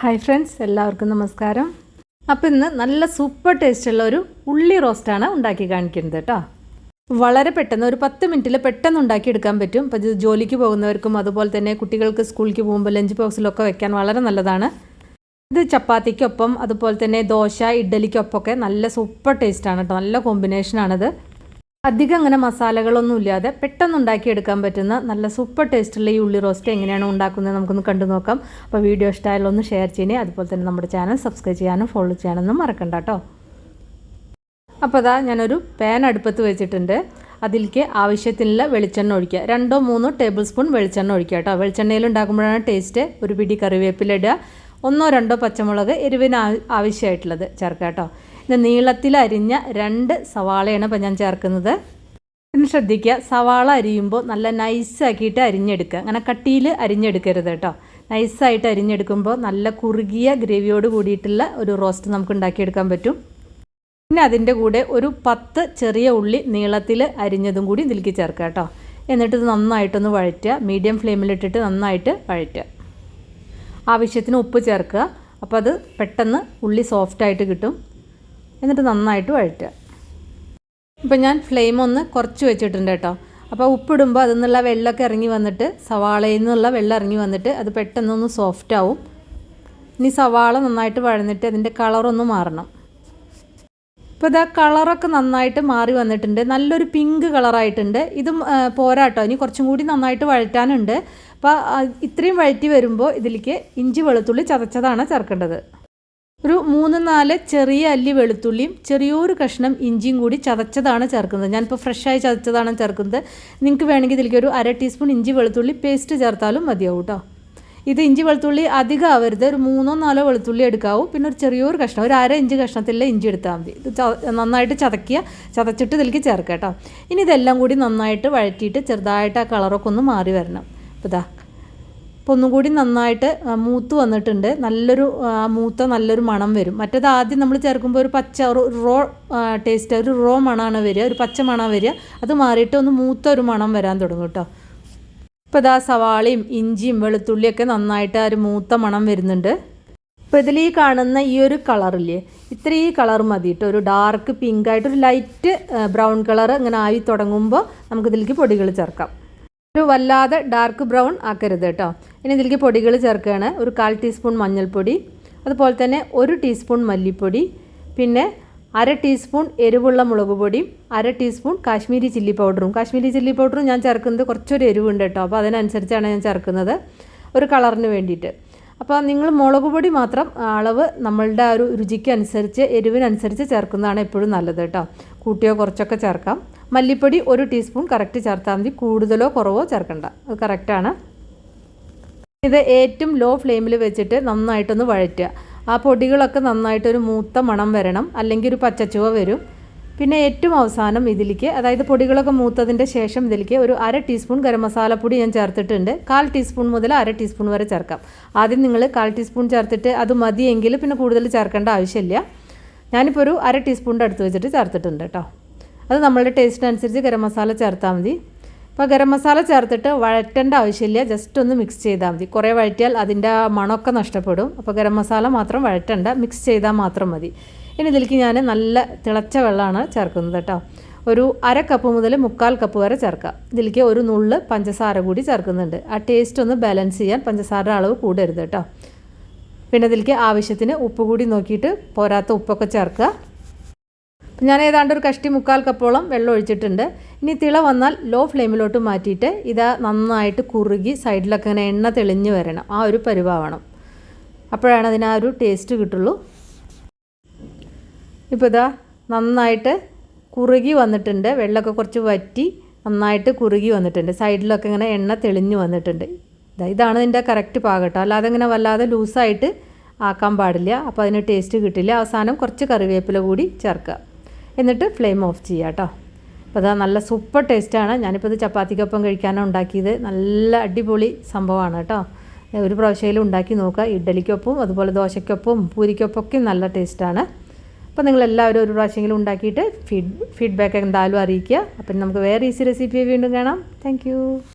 Hi friends എല്ലാവർക്കും നമസ്കാരം. അപ്പോൾ ഇന്ന് നല്ല സൂപ്പർ ടേസ്റ്റുള്ള ഒരു ഉള്ളി റോസ്റ്റാണ് ഉണ്ടാക്കി കാണിക്കുന്നത് കേട്ടോ വളരെ പെട്ടെന്ന് ഒരു പത്ത് മിനിറ്റിൽ പെട്ടെന്ന് ഉണ്ടാക്കിയെടുക്കാൻ പറ്റും. അപ്പോൾ ഇത് ജോലിക്ക് പോകുന്നവർക്കും അതുപോലെ തന്നെ കുട്ടികൾക്ക് സ്കൂളിലേക്ക് പോകുമ്പോൾ ലഞ്ച് ബോക്സിലൊക്കെ വെക്കാൻ വളരെ നല്ലതാണ്. ഇത് ചപ്പാത്തിക്കൊപ്പം അതുപോലെ തന്നെ ദോശ ഇഡ്ഡലിക്കൊപ്പമൊക്കെ നല്ല സൂപ്പർ ടേസ്റ്റാണ് കേട്ടോ നല്ല കോമ്പിനേഷനാണിത് അധികം അങ്ങനെ മസാലകളൊന്നും ഇല്ലാതെ പെട്ടെന്ന് ഉണ്ടാക്കിയെടുക്കാൻ പറ്റുന്ന നല്ല സൂപ്പർ ടേസ്റ്റുള്ള ഈ ഉള്ളി റോസ്റ്റ് എങ്ങനെയാണ് ഉണ്ടാക്കുന്നത് നമുക്കൊന്ന് കണ്ടു നോക്കാം. അപ്പോൾ വീഡിയോ ഇഷ്ടമായാലും ഒന്ന് ഷെയർ ചെയ്യണേ. അതുപോലെ തന്നെ നമ്മുടെ ചാനൽ സബ്സ്ക്രൈബ് ചെയ്യാനും ഫോളോ ചെയ്യാനൊന്നും മറക്കണ്ട കേട്ടോ. അപ്പോൾ അതാ ഞാനൊരു പാൻ അടുപ്പത്ത് വെച്ചിട്ടുണ്ട്. അതിലേക്ക് ആവശ്യത്തിനുള്ള വെളിച്ചെണ്ണ ഒഴിക്കുക. രണ്ടോ മൂന്നോ ടേബിൾ സ്പൂൺ വെളിച്ചെണ്ണ ഒഴിക്കുക കേട്ടോ. വെളിച്ചെണ്ണയിൽ ഉണ്ടാക്കുമ്പോഴാണ് ടേസ്റ്റ് ഒരു പിടി കറിവേപ്പില ഇടുക. ഒന്നോ രണ്ടോ പച്ചമുളക് എരിവിന് ആവശ്യമായിട്ടുള്ളത് ചേർക്കുക കേട്ടോ. ഇത് നീളത്തിൽ അരിഞ്ഞ രണ്ട് സവാളയാണ് ഇപ്പം ഞാൻ ചേർക്കുന്നത്. പിന്നെ ശ്രദ്ധിക്കുക. സവാള അരിയുമ്പോൾ നല്ല നൈസാക്കിയിട്ട് അരിഞ്ഞെടുക്കുക. അങ്ങനെ കട്ടിയിൽ അരിഞ്ഞെടുക്കരുത് കേട്ടോ. നൈസായിട്ട് അരിഞ്ഞെടുക്കുമ്പോൾ നല്ല കുറുകിയ ഗ്രേവിയോട് കൂടിയിട്ടുള്ള ഒരു റോസ്റ്റ് നമുക്ക് ഉണ്ടാക്കിയെടുക്കാൻ പറ്റും. പിന്നെ അതിന്റെ കൂടെ ഒരു പത്ത് ചെറിയ ഉള്ളി നീളത്തിൽ അരിഞ്ഞതും കൂടി ഇതിലേക്ക് ചേർക്കുക കേട്ടോ. എന്നിട്ട് ഇത് നന്നായിട്ടൊന്ന് വഴറ്റുക. മീഡിയം ഫ്ലെയിമിലിട്ടിട്ട് നന്നായിട്ട് വഴറ്റുക. ആവശ്യത്തിന് ഉപ്പ് ചേർക്കുക. അപ്പോൾ അത് പെട്ടെന്ന് ഉള്ളി സോഫ്റ്റായിട്ട് കിട്ടും. എന്നിട്ട് നന്നായിട്ട് വഴറ്റുക. ഇപ്പം ഞാൻ ഫ്ലെയിം ഒന്ന് കുറച്ച് വെച്ചിട്ടുണ്ട് കേട്ടോ. അപ്പോൾ ഉപ്പിടുമ്പോൾ അതിൽ നിന്നുള്ള വെള്ളമൊക്കെ ഇറങ്ങി വന്നിട്ട് സവാളയിൽ നിന്നുള്ള വെള്ളം ഇറങ്ങി വന്നിട്ട് അത് പെട്ടെന്നൊന്ന് സോഫ്റ്റ് ആവും. ഇനി സവാള നന്നായിട്ട് വഴന്നിട്ട് അതിന്റെ കളറൊന്ന് മാറണം. ഇപ്പോൾ ഇതാ കളറൊക്കെ നന്നായിട്ട് മാറി വന്നിട്ടുണ്ട്. നല്ലൊരു പിങ്ക് കളറായിട്ടുണ്ട് ഇതും പോരാട്ടോ ഇനി കുറച്ചും കൂടി നന്നായിട്ട് വഴറ്റാനുണ്ട്. അപ്പോൾ ഇത്രയും വഴറ്റി വരുമ്പോൾ ഇതിലേക്ക് ഇഞ്ചി വെളുത്തുള്ളി ചതച്ചതാണ് ചേർക്കേണ്ടത്. ഒരു മൂന്ന് നാല് ചെറിയ അല്ലി വെളുത്തുള്ളിയും ചെറിയൊരു കഷ്ണം ഇഞ്ചിയും കൂടി ചതച്ചതാണ് ചേർക്കുന്നത്. ഞാനിപ്പോൾ ഫ്രഷായി ചതച്ചതാണ് ചേർക്കുന്നത്. നിങ്ങൾക്ക് വേണമെങ്കിൽ ഇതിലേക്ക് ഒരു അര ടീസ്പൂൺ ഇഞ്ചി വെളുത്തുള്ളി പേസ്റ്റ് ചേർത്താലും മതിയാവും കേട്ടോ ഇത് ഇഞ്ചി വെളുത്തുള്ളി അധികം ആവരുത്. ഒരു മൂന്നോ നാലോ വെളുത്തുള്ളി എടുക്കാവൂ. പിന്നെ ഒരു ചെറിയൊരു കഷ്ണം ഒരു അര ഇഞ്ച് കഷ്ണത്തിലെ ഇഞ്ചി എടുത്താൽ മതി. ഇത് നന്നായിട്ട് ചതക്കുക ചതച്ചിട്ട് ഇതിലേക്ക് ചേർക്കാം കേട്ടോ ഇനി ഇതെല്ലാം കൂടി നന്നായിട്ട് വഴറ്റിയിട്ട് ചെറുതായിട്ട് ആ കളറൊക്കെ ഒന്ന് മാറി വരണം. അപ്പോൾ ഇതാ അപ്പോൾ ഒന്നും കൂടി നന്നായിട്ട് മൂത്ത് വന്നിട്ടുണ്ട്. നല്ലൊരു മൂത്ത നല്ലൊരു മണം വരും. മറ്റേത് ആദ്യം നമ്മൾ ചേർക്കുമ്പോൾ ഒരു പച്ച റോ ടേസ്റ്റ് ഒരു റോ മണമാണ് വരിക ഒരു പച്ച മണം വരിക. അത് മാറിയിട്ട് ഒന്ന് മൂത്ത ഒരു മണം വരാൻ തുടങ്ങും കേട്ടോ ഇപ്പോൾ ഇതാ സവാളയും ഇഞ്ചിയും വെളുത്തുള്ളിയൊക്കെ നന്നായിട്ട് ആ ഒരു മൂത്ത മണം വരുന്നുണ്ട്. ഇപ്പോൾ ഇതിൽ ഈ കാണുന്ന ഈ ഒരു കളറില്ലേ ഇത്രയും കളർ മതി കേട്ടോ ഒരു ഡാർക്ക് പിങ്ക് ആയിട്ട് ഒരു ലൈറ്റ് ബ്രൗൺ കളർ ഇങ്ങനെ ആയി തുടങ്ങുമ്പോൾ നമുക്കിതിലേക്ക് പൊടികൾ ചേർക്കാം. ഒരു വല്ലാതെ ഡാർക്ക് ബ്രൗൺ ആക്കരുത് കേട്ടോ ഇനി ഇതിലേക്ക് പൊടികൾ ചേർക്കുകയാണ്. ഒരു കാൽ ടീസ്പൂൺ മഞ്ഞൾപ്പൊടി അതുപോലെ തന്നെ ഒരു ടീസ്പൂൺ മല്ലിപ്പൊടി പിന്നെ അര ടീസ്പൂൺ എരിവുള്ള മുളക് പൊടിയും അര ടീസ്പൂൺ കാശ്മീരി ചില്ലി പൗഡറും. കാശ്മീരി ചില്ലി പൗഡറും ഞാൻ ചേർക്കുന്നത് കുറച്ചൊരു എരിവുണ്ട് കേട്ടോ. അപ്പോൾ അതിനനുസരിച്ചാണ് ഞാൻ ചേർക്കുന്നത് ഒരു കളറിന് വേണ്ടിയിട്ട്. അപ്പോൾ നിങ്ങൾ മുളക് പൊടി മാത്രം അളവ് നമ്മളുടെ ആ ഒരു രുചിക്കനുസരിച്ച് എരിവിനനുസരിച്ച് ചേർക്കുന്നതാണ് എപ്പോഴും നല്ലത് കേട്ടോ. കൂട്ടിയോ കുറച്ചൊക്കെ ചേർക്കാം. മല്ലിപ്പൊടി ഒരു ടീസ്പൂൺ കറക്റ്റ് ചേർത്താൽ മതി. കൂടുതലോ കുറവോ ചേർക്കണ്ട. അത് കറക്റ്റാണ്. ഇത് ഏറ്റവും ലോ ഫ്ലെയിമിൽ വെച്ചിട്ട് നന്നായിട്ടൊന്ന് വഴറ്റുക. ആ പൊടികളൊക്കെ നന്നായിട്ടൊരു മൂത്ത മണം വരണം. അല്ലെങ്കിൽ ഒരു പച്ചച്ചുവ വരും. പിന്നെ ഏറ്റവും അവസാനം ഇതിലേക്ക് അതായത് പൊടികളൊക്കെ മൂത്തതിന്റെ ശേഷം ഇതിലേക്ക് ഒരു അര ടീസ്പൂൺ ഗരം മസാലപ്പൊടി ഞാൻ ചേർത്തിട്ടുണ്ട്. കാൽ ടീസ്പൂൺ മുതൽ അര ടീസ്പൂൺ വരെ ചേർക്കാം. ആദ്യം നിങ്ങൾ കാൽ ടീസ്പൂൺ ചേർത്തിട്ട് അത് മതിയെങ്കിൽ പിന്നെ കൂടുതൽ ചേർക്കേണ്ട ആവശ്യമില്ല. ഞാനിപ്പോൾ ഒരു അര ടീസ്പൂണിന്റെ അടുത്ത് വെച്ചിട്ട് ചേർത്തിട്ടുണ്ട് കേട്ടോ. അത് നമ്മളുടെ ടേസ്റ്റിനനുസരിച്ച് ഗരം മസാല ചേർത്താൽ മതി. അപ്പോൾ ഗരം മസാല ചേർത്തിട്ട് വഴറ്റേണ്ട ആവശ്യമില്ല. ജസ്റ്റ് ഒന്ന് മിക്സ് ചെയ്താൽ മതി. കുറേ വഴറ്റിയാൽ അതിന്റെ മണമൊക്കെ നഷ്ടപ്പെടും. അപ്പോൾ ഗരം മസാല മാത്രം വഴറ്റണ്ട. മിക്സ് ചെയ്താൽ മാത്രം മതി. ഇനി ഇതിലേക്ക് ഞാൻ നല്ല തിളച്ച വെള്ളമാണ് ചേർക്കുന്നത് കേട്ടോ. ഒരു അര കപ്പ് മുതൽ മുക്കാൽ കപ്പ് വരെ ചേർക്കാം ഇതിലേക്ക് ഒരു നുള്ള് പഞ്ചസാര കൂടി ചേർക്കുന്നുണ്ട്. ആ ടേസ്റ്റ് ഒന്ന് ബാലൻസ് ചെയ്യാൻ പഞ്ചസാര അളവ് കൂടരുത് കേട്ടോ. പിന്നെ ഇതിലേക്ക് ആവശ്യത്തിന് ഉപ്പ് കൂടി നോക്കിയിട്ട് പോരാത്ത ഉപ്പൊക്കെ ചേർക്കുക. ഞാൻ ഏതാണ്ട് ഒരു കഷ്ടി മുക്കാൽ കപ്പോളം വെള്ളം ഒഴിച്ചിട്ടുണ്ട്. ഇനി തിള വന്നാൽ ലോ ഫ്ലെയിമിലോട്ട് മാറ്റിയിട്ട് ഇത് നന്നായിട്ട് കുറുകി സൈഡിലൊക്കെ ഇങ്ങനെ എണ്ണ തെളിഞ്ഞ് വരണം. ആ ഒരു പരിഭാവണം അപ്പോഴാണ് അതിന് ആ ഒരു ടേസ്റ്റ് കിട്ടുള്ളൂ. ഇപ്പോൾ ഇതാ നന്നായിട്ട് കുറുകി വന്നിട്ടുണ്ട്. വെള്ളമൊക്കെ കുറച്ച് വറ്റി നന്നായിട്ട് കുറുകി വന്നിട്ടുണ്ട്. സൈഡിലൊക്കെ ഇങ്ങനെ എണ്ണ തെളിഞ്ഞു വന്നിട്ടുണ്ട്. ഇതാ ഇതാണ് ഇതിന്റെ കറക്റ്റ് പാകട്ടോ അല്ലാതെ ഇങ്ങനെ വല്ലാതെ ലൂസായിട്ട് ആക്കാൻ പാടില്ല. അപ്പോൾ അതിന് ടേസ്റ്റ് കിട്ടില്ല. അവസാനം കുറച്ച് കറിവേപ്പില കൂടി ചേർക്കുക. എന്നിട്ട് ഫ്ലെയിം ഓഫ് ചെയ്യുക കേട്ടോ. അപ്പോൾ അതാ നല്ല സൂപ്പർ ടേസ്റ്റാണ് ഞാനിപ്പോൾ ഇത് ചപ്പാത്തിക്കൊപ്പം കഴിക്കാനാണ് ഉണ്ടാക്കിയത്. നല്ല അടിപൊളി സംഭവമാണ് കേട്ടോ. ഒരു പ്രാവശ്യയിലും ഉണ്ടാക്കി നോക്കുക. ഇഡ്ഡലിക്കൊപ്പം അതുപോലെ ദോശയ്ക്കൊപ്പം പൂരിക്കൊപ്പം ഒക്കെ നല്ല ടേസ്റ്റാണ് അപ്പോൾ നിങ്ങളെല്ലാവരും ഒരു പ്രാവശ്യമെങ്കിലും ഉണ്ടാക്കിയിട്ട് ഫീഡ് ഫീഡ്ബാക്ക് എന്തായാലും അറിയിക്കുക. അപ്പം നമുക്ക് വേറെ ഈസി റെസിപ്പി വീണ്ടും കാണാം. താങ്ക്